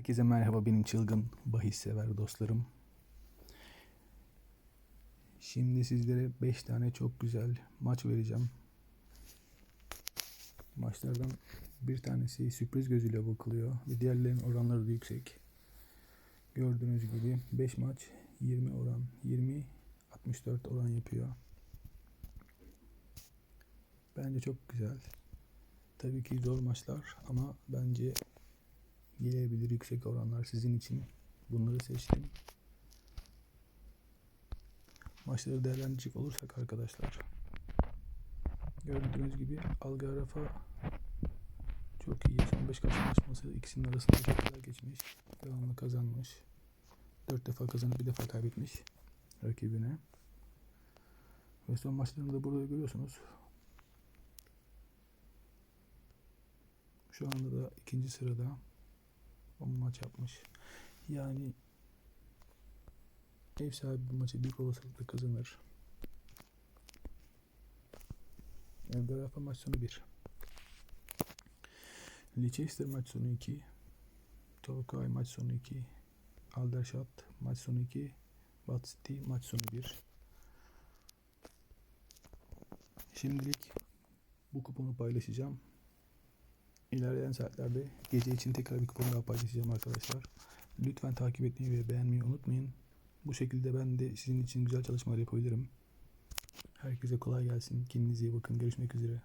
Herkese merhaba benim çılgın bahis sever dostlarım. Şimdi sizlere 5 tane çok güzel maç vereceğim. Maçlardan bir tanesi sürpriz gözüyle bakılıyor ve diğerlerinin oranları da yüksek. Gördüğünüz gibi 5 maç 20 oran, 20 64 oran yapıyor. Bence çok güzel. Tabii ki zor maçlar ama bence gelebilir yüksek oranlar sizin için. Bunları seçtim. Maçları değerlendirecek olursak arkadaşlar. Gördüğünüz gibi Algarafa çok iyi. Son 5 karşılaşması ikisinin arasında çok güzel geçmiş. Devamlı kazanmış. 4 defa kazanıp bir defa kaybetmiş rakibine. Ve son maçlarını da burada görüyorsunuz. Şu anda da ikinci sırada 10 maç yapmış. Yani ev sahibi bu maçı büyük olasılıkla kazanır. Elgarafa maç sonu 1. Leicester maç sonu 2. Torquay maç sonu 2. Aldershot maç sonu 2. Bath City maç sonu 1. Şimdilik bu kuponu paylaşacağım. İlerleyen saatlerde gece için tekrar bir kupon daha paylaşacağım arkadaşlar. Lütfen takip etmeyi ve beğenmeyi unutmayın. Bu şekilde ben de sizin için güzel çalışmalar yapabilirim. Herkese kolay gelsin. Kendinize iyi bakın. Görüşmek üzere.